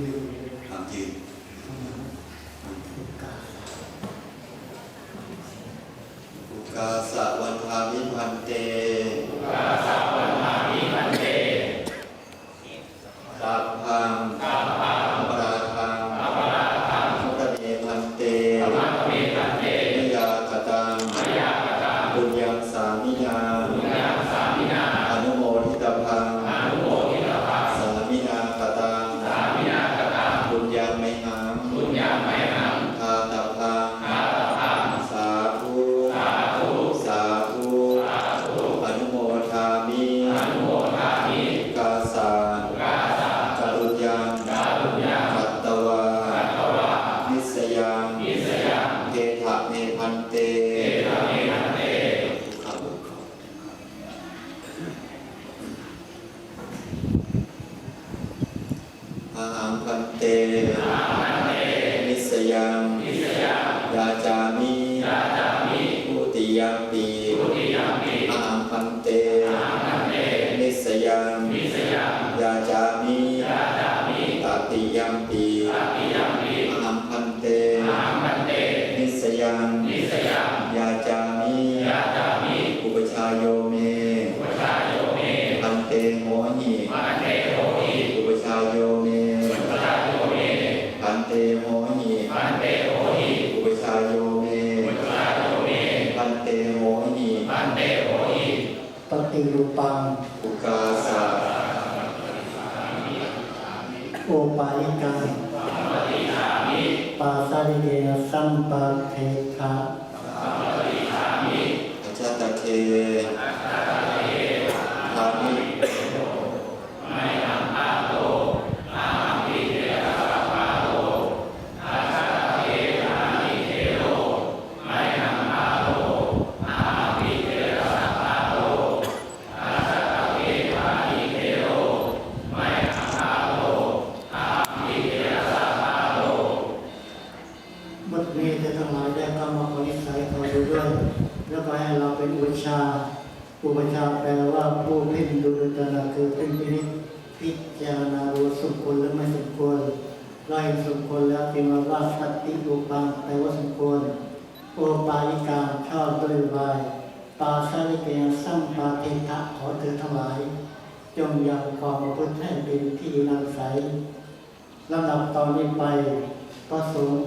ยืนถามยืนอุกาอุกาสะวันทามิพันเต ပါသရိကေယသမ္ပါခေကသမ္ပါတိသာမိအစ္စတခေယအစ္စတခေ ปชา อุปชาแปลว่าผู้เพ่งดูดตระคือเป็นพินิจพิจารณาว่าสมควรหรือไม่สมควรเราเห็นสมควรแล้วจึงมาว่าปฏิรูปังแปลว่าสมควรโอปาลิกาชอบด้วยบายปาสาลิเกยสัมปาเทถะขอเธอทั้งหลาย จงยังความพฤติให้เป็นที่นำใสลำดับตอนนี้ไปพระสงฆ์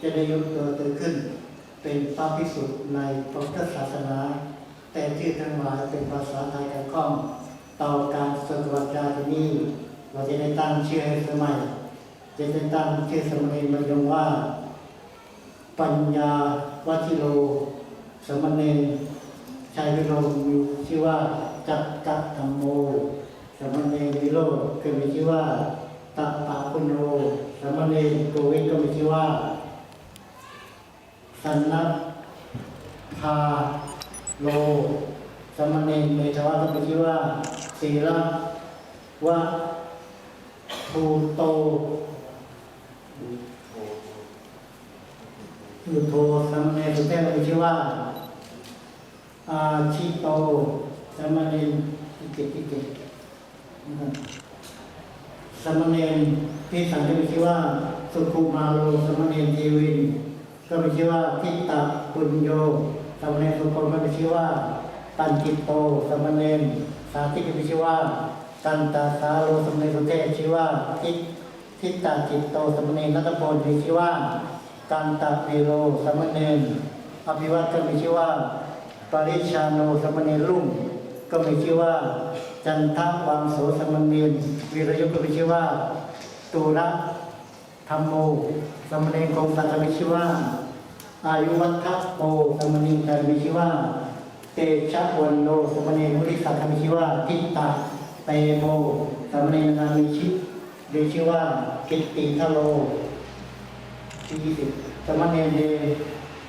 จะได้ยกตัวเธอขึ้น เป็นพระภิกษุในพระพุทธศาสนา แต่ที่อทั้งหลายเป็นภาษาไทยกันข้องต่อการสวดวัจจาที่นี้เราจะได้ตั้งชื่อให้สมัยจะได้ตั้งชื่อสมณีบรรยงว่า ปัญญาวัชิโลสมณีชายวิโรมีชื่อว่าจักกัตธรรมโมสมณีวิโรจน์คือมีชื่อว่าตัปปะคุโนสมณีโกวิก็มีชื่อว่าสันนัพา โลสมณีเมธาวะก็มีชื่อว่าศีลวะภูโตคือโทสามเณรสุเทพมีชื่อว่าอาชิโตสามเณรที่เจ็ดที่เจ็ดสามเณรที่สังก็มีชื่อว่า สุขุมาโลสามเณรทีวิน ก็มีชื่อว่าทิตตปุญโย สมเณรสุคนก็มีชื่อว่าปันจิตโตสมเณรสาธิตก็มีชื่อว่ากันตาสาโลสมเณรสุเทชื่อว่าทิทิตตาจิตโตสมเณรนัตพลมีชื่อว่ากันตะเวโรสมเณรอภิวัตก็มีชื่อว่า ปริชาโนสมเณรรุ่งก็มีชื่อว่า จันทวังโสสมเณรวีรยุทธก็มีชื่อว่าตุระธรรมโมสมเณรคงศักดิ์ก็มีชื่อว่า อายุวัฒโมสามเณรกันมีชื่อว่าเตชะวันโนสมณรวุฒิศักดิ์ก็มีชื่อว่าทิตตะเตโมสามเณรนามิชิมีชื่อว่ากิตติทโลที่ยี่สิบสมณเณรเด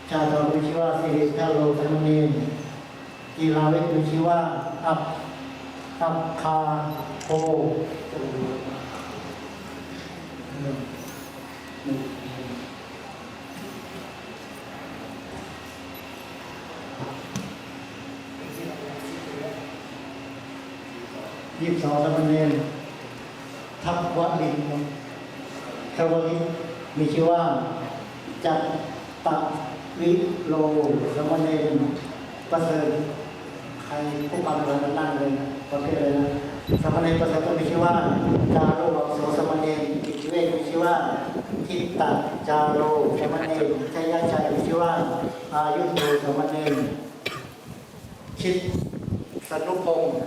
ชาตอมีชื่อว่าสิริทโลสมณเณรกีฬาเวทมีชื่อว่าอับอับคาโค ยี่สิบสองสมณเณรทัพวะลิงทวริตมีชื่อว่าจัตตวิโลสมณเณรประเสริฐใครผู้ฟังเลยมันนั่งเลยประเภทเลยนะสมณเณรประเสริฐก็มีชื่อว่าจารุวังโสสมณเณรกิจเวทมีชื่อว่าทิตตจาโรสมณเณรชัยชัยมีชื่อว่าอายุโตสมณเณรชิดสนุพงศ์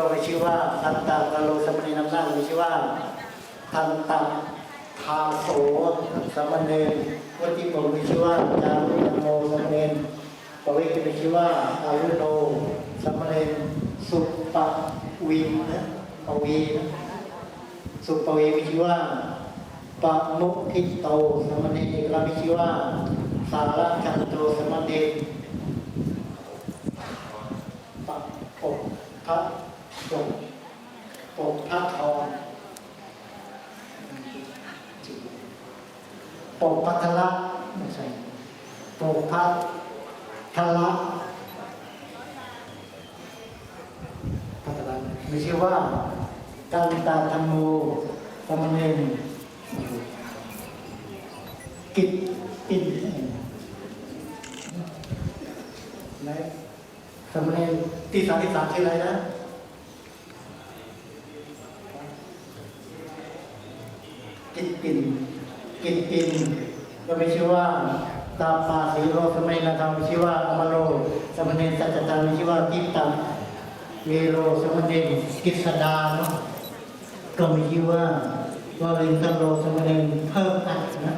ก็มีชื่อว่าสันตากโลสมณเณรนำหน้ามีชื่อว่าทันตทาโสสมณเณรวัติผมมีชื่อว่าจารุโมสมณเณรปวิตมีชื่อว่าอารุโนสมณเณรสุปวินะปวีนะสุปวีมีชื่อว่าปะมุทิโตสมณเณรกแล้วมีชื่อว่าสาระจันโตสมณเณรปะปกพระ ปกปกพระทองปกพัทละไม่ใช่ปกพัทละพัทละมีชื่อว่ากันตาธรรมโมสมเณรกิจอินไหนสมเณรที่สามที่สามชื่ออะไรนะ กินกินก็ไม่ชื่อว่าตาปาสีโรสมัยนาธรรมชื่อว่าอมโลสมณเณรสัจจตามีชื่อว่ากิตตังเวโรสมณเณรกิษดาเนาะก็มีชื่อว่าวารินทโรสมณเณรเพิ่มอัดนะ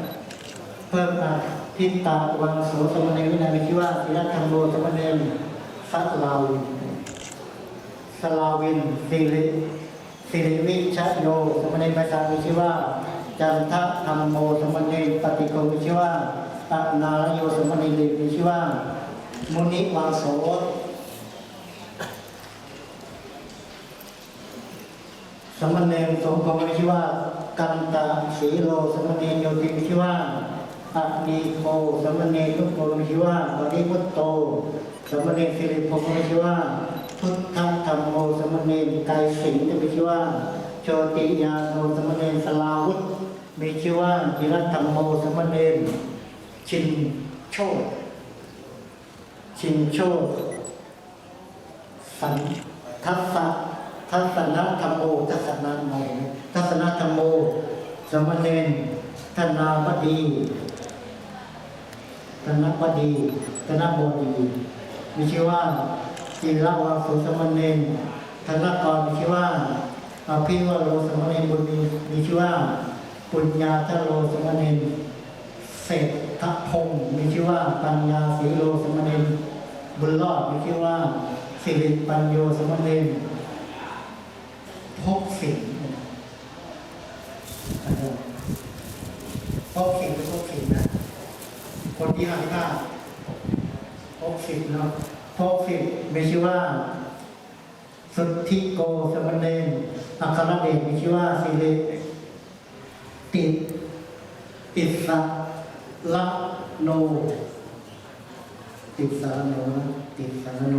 เพิ่มอัดทิตตาวังโสสมณเณรวินัยมีชื่อว่าศิลธรรมโรสมณเณรสัตลาวินสลาวินสิริสิริวิชโยสมณเณรภาษามีชื่อว่า จันทธรรมโมสมณเณรปฏิโกมีชื่อว่าปนาลโยสมณเณรมีชื่อว่ามุนิวาโสสมณเณรสมพงศ์มีชื่อว่ากันตาสีโลสมณเณรโยติมีชื่อว่าอะดีโคสมณเณรทุกโกมีชื่อว่าปริมุตโต สมณเณรสิริพงศ์มีชื่อว่าพุทธธรรมโมสมณเณรไกสิงห์มีชื่อว่าโชติยาโนสมณเณรสลาวุธ มีชื่อว่าจิรัตธรรมโมสมณเณรชินโชตชินโชตสันทัศทัศนะธรรมโมทัศนะโมทัศนะธรรมโม สมณเณรธนาบดีธนบดีธนบดีมีชื่อว่าจิรวาสุสมณเณรธนกรมีชื่อว่าอภิวโรสมณเณรบุญมีมีชื่อว่า ปุญญาทโรสมณเณรเศรษฐพงศ์มีชื่อว่าปัญญาสีโรสมณเณรบุญรอดมีชื่อว่าสิริปัญโยสมณเณรพกสิงพกสิงห์เป็นพกสิงห์นะ คนที่ห้าที่ห้าพกสิงห์เนาะพกสิงห์มีชื่อว่าสุทธิโกสมณเณรอัครเดชมีชื่อว่าสิริ ติดติดสะละโน ติดสารโนนะติดสารโน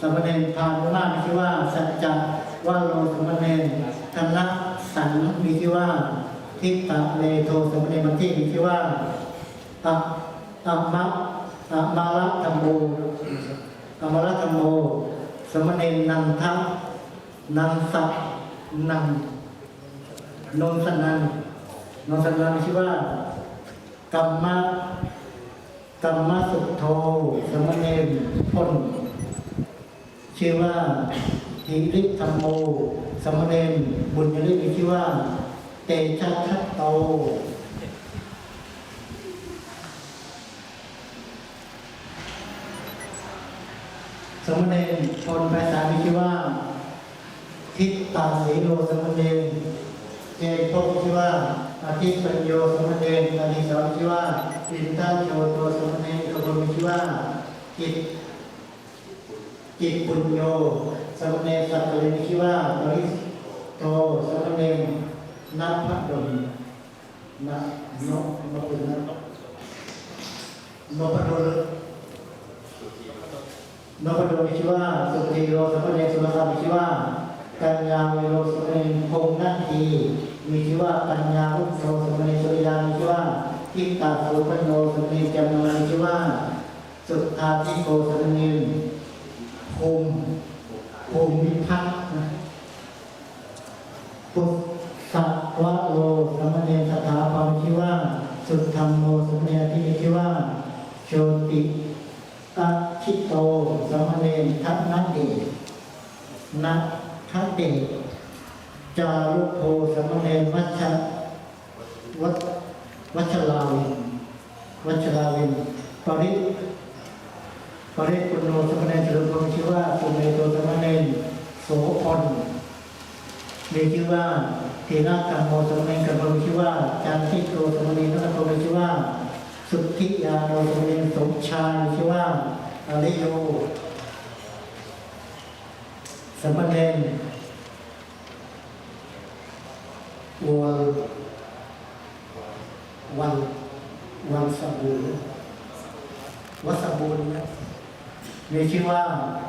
สมณเณรพานุมาตรมีชื่อว่า สัจจะว่าโลสมณเณรธนสันมีชื่อว่า ทิตตะเลโทสมณเณรมันที่มีชื่อว่าอะอะมะอะมาละธรรมโมอะมาละธรรมโม สมณเณรนันทะนันสักนันนนสนัน นนสนันชื่อว่ากัมมะกัมมะสุโธสมณเณรพลชื่อว่าหิริธรรมโมสมณเณรบุญยฤทธิ์มีชื่อว่า เตชะทัตโตสมณเณรพลภาษามีชื่อว่า ทิตตาสีโลสมณเณรเจนพบชื่อว่า อาทิตย์ปัญโยสมณเณรอานิสรชื่อว่าปินตาโชโตสมณเณรกบลมีชื่อว่าจิตจิตปุญโยสมณเณรสักกะลิมีชื่อว่าบริสโตสมณเณรนัพพดลนะโนโนป็นนะโนพดลนพดลมีชื่อว่าสุตีโรสมณเณรสุรศักดิ์มีชื่อว่ากัญญาวิโรสมณีพงนาที มีชื่อว่ากัญญาอุโสสมณีสุริยามีชื่อว่าทิตาสุปโนสมณีจำนวนมีชื่อว่า สุทธาทิโกสมณีภูมิภูมิพัฒน์นะปุสสะวะโลสมณีสถาพรมีชื่อว่า สุทธรรมโมสมณีที่มีชื่อว่าโชติตัชิโตสมณีทัพนัเดชนัทเดจารุ โพสมณเณรวัชวัชวัชราวินวัชราวินปริปริปุณโนสมณเณรเฉลิมพงศ์ชื่อว่าสุณเมโตสมณเณรโสพลมีชื่อว่าเทีนากัมโมสมณเณรกัมโมชื่อว่าจันทิโตสมณเณรนัทโตชื่อว่า สุทธิยาโนสมณเณรสมชายชื่อว่าอริโยสมณเณร วันวันวันสบูรวัดสบูรนะมีชื่อว่า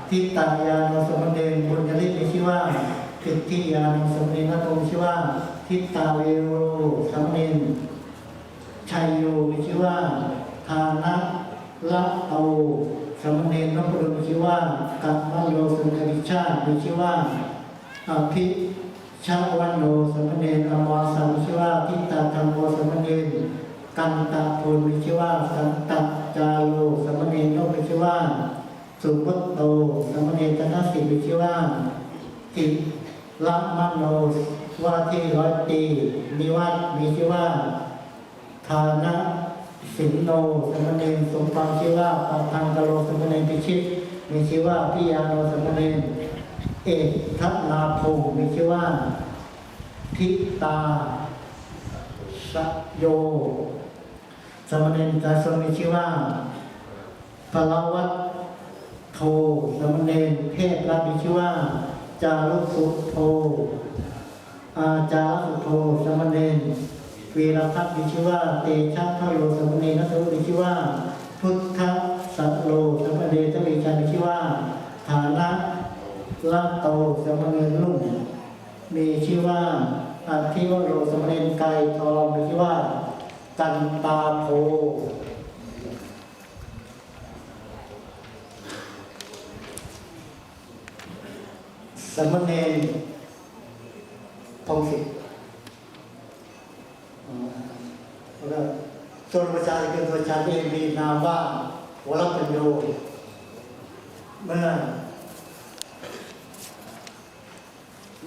ทิตายานสมณเณรบุญยฤทธิ์มีชื่อว่าทิฏฐิยานสมณเณรนัตโตมีชื่อว่า ทิตาเวโรสมณเณรชัยโยมีชื่อว่าทานะละโตสมณเณรนพดลมีชื่อว่ากัมมโยสุนทริชามีชื่อว่าอภิ ชาวันโนสมณเณรอมรสัมมีชื่อว่าทิตาธรรมโมสมณเณรกันตาภูมีชื่อว่าสันตจาโลสมณเณรนพมีชื่อว่าสุพุตโตสมณเณรธนสิทธิ์มีชื่อว่าติละมโนว่าที่ร้อยตีนิวัตมีชื่อว่าฐานะสิงโนสมณเณรสมความชื่อว่าปัทังกะโลสมณเณรพิชิตมีชื่อว่าพิยาโนสมณเณร เอกทัตนาภูมิมีชื่อว่า ทิตาสโย สมณเณรตาสมมีชื่อว่าพลวัตโทสมณเณรเทพรับมีชื่อว่า จารุสุโทอาจารย์สุโธสมณเณรวีรพัฒน์มีชื่อว่า เตชะทโยสมณเณรนัทวุฒิมีชื่อว่า พุทธสัตโลสมณเณรทวีชัยมีชื่อว่า ฐานะ ละโตสมณเณรลุ่งมีชื่อว่าอาทิวโรสมณเณรไกรทองมีชื่อว่า กันตาโพสมณเณรทองสิทธิ์แล้วก็ส่วนประชาชนคือประชาชนเองมีนามว่าวรปัญโยเมื่อ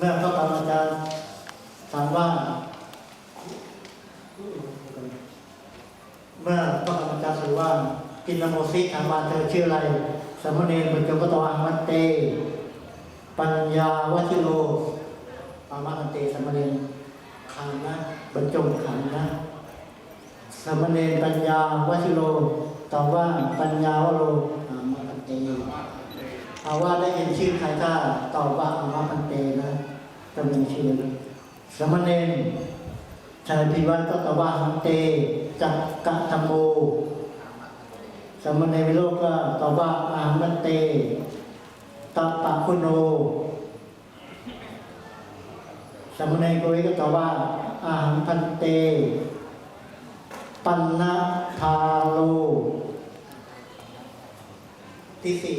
เมื่อพระบรมอาจารย์ถามว่า เมื่อพระบรมอาจารย์ถามว่ากินนโมสิถามว่าเธอชื่ออะไรสมณเณรบรรจงก็ตอบอังมันเต ปัญญาวชิโรปามาันเตสมณเณรขันนะบรรจงขันนะสมณเณรปัญญาวชิโรตอบว่าปัญญาวโร เอาว่าได้ยินชื่อใครก็ตอบว่าอามาคันเตนะจะมีชื่อนะสมณเณรชายพิวัตรก็ตอว่าหันเตจักกะธรรมโม สมณเณรวิโรจน์ก็ตอบว่าอาหันเตตัปปะคุโน สมณเณรโกยก็ตอบว่าอาหังพันเต ปันนาทาโลที่สี่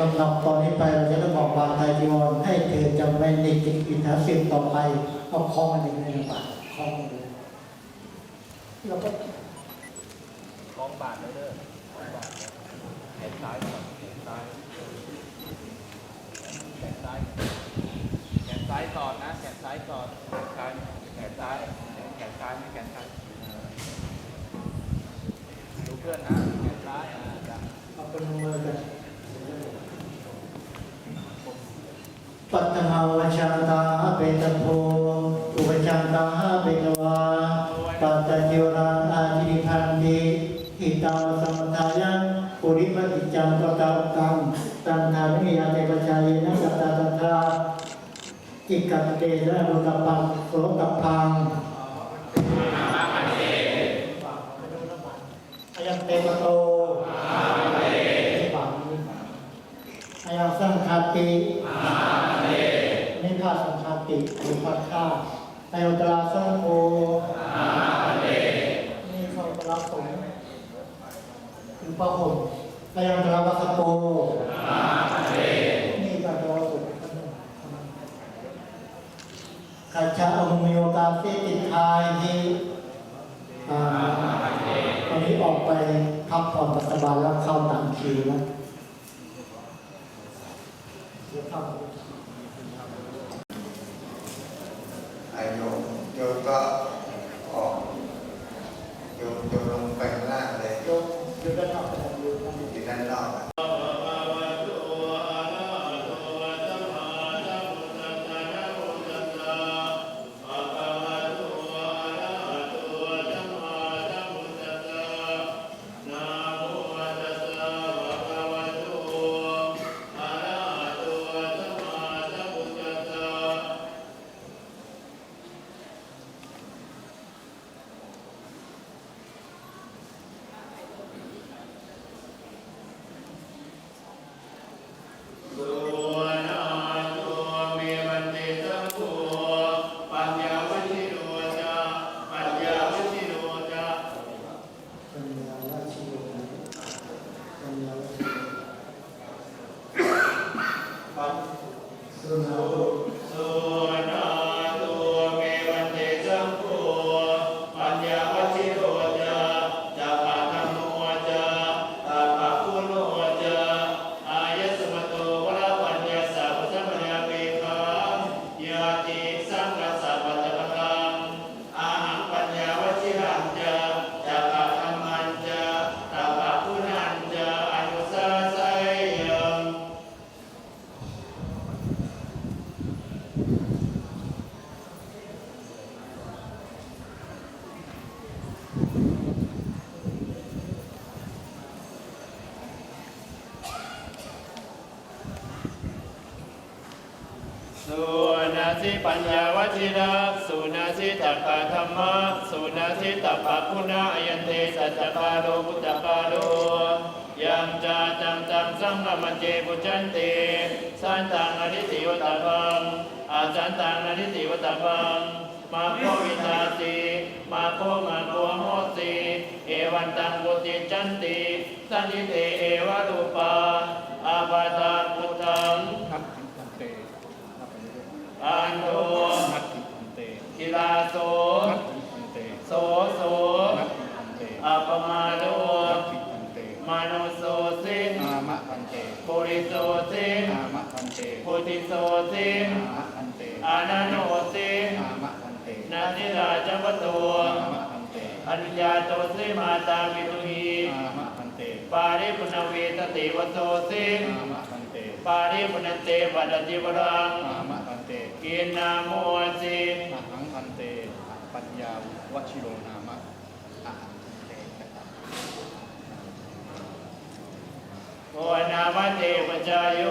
ลำดับตอนนี้ไปเราจะต้องบอกวางไทยจีวรให้เกิดจำเป็นในจิตอิทธาสิบต่อไปเอาคล้องอันหนึ่งในปากคล้องเลยเราก็กองบาทเลยเด้อคล้องบาทแขนซ้ายแขนซ้ายแขนซ้ายแขนซ้ายก่อนนะแขนซ้ายก่อนแขนซ้ายแขนซ้ายแขนซ้ายไม่แขนซ้าย ดูเพื่อนนะแขนซ้ายอ่าจ้ะเอาเป็นมือกันปัตตาวชาตาเปตโพอุปชันตาเปตวาปัตตจิวราอาจิพันติอิตาวสมทายันปุริปติจังปตาตังตันทานิยาเตปชายนะกัตตาตันทาอิกัตเตนะรุตปังโสตพังอายังเตปโต ฆาตินี่ข้าสังฆาติคือพระข้าในอุตราสังโฆนี่ข้าอุตราสงฆ์คือพระห่มในอุตราวัสโปนี่ก็อุตราสุขกัจจาอมุโยกาเสติทายที่อ่าตอนนี้ออกไปพักผ่อนปัสสาวะแล้วเข้าตามคิวแล้ว เดี๋ยว สุนาสิปัญญาวชิระสุนาสิตักกะธรรมะสุนาสิตัปปะคุณาอยันเตสัจจาโลพุทธกาโลยัมจาจังจังสังฆมัจเจปุจันติสันตังอริติวตาพังอาสันตังอริติวตาพังมาโควิตาติมาโคมาโคโมติเอวันตังปุติจันติสันติเตเอวะรูปาอาปาตาพุทธัง นักขิพันเตนับไปเรื่ อยอันโทๆนักขิพันเตกิลาโสนักขิพันเตโสโสนักขิพันเตอัปมาโนนักขิพันเตมาโนโสสิอามะพันเตปุริโสสิอามะพันเตปุติโสสิอามะพันเตอานาโนสิอามะพันเตนาทิราชวโตอามะพันเตอนุญาโตสิมาตาวิตุหีอามะพันเตปาริปุณเวตติวโสสิอามะพันเตปาริปุณเตปัจจิวรัง อามะพันเตกินนาโมสิอหังพันเตปัญญาวชิโรนามะอหังพันเตนะครับโอนามะเทปจายโย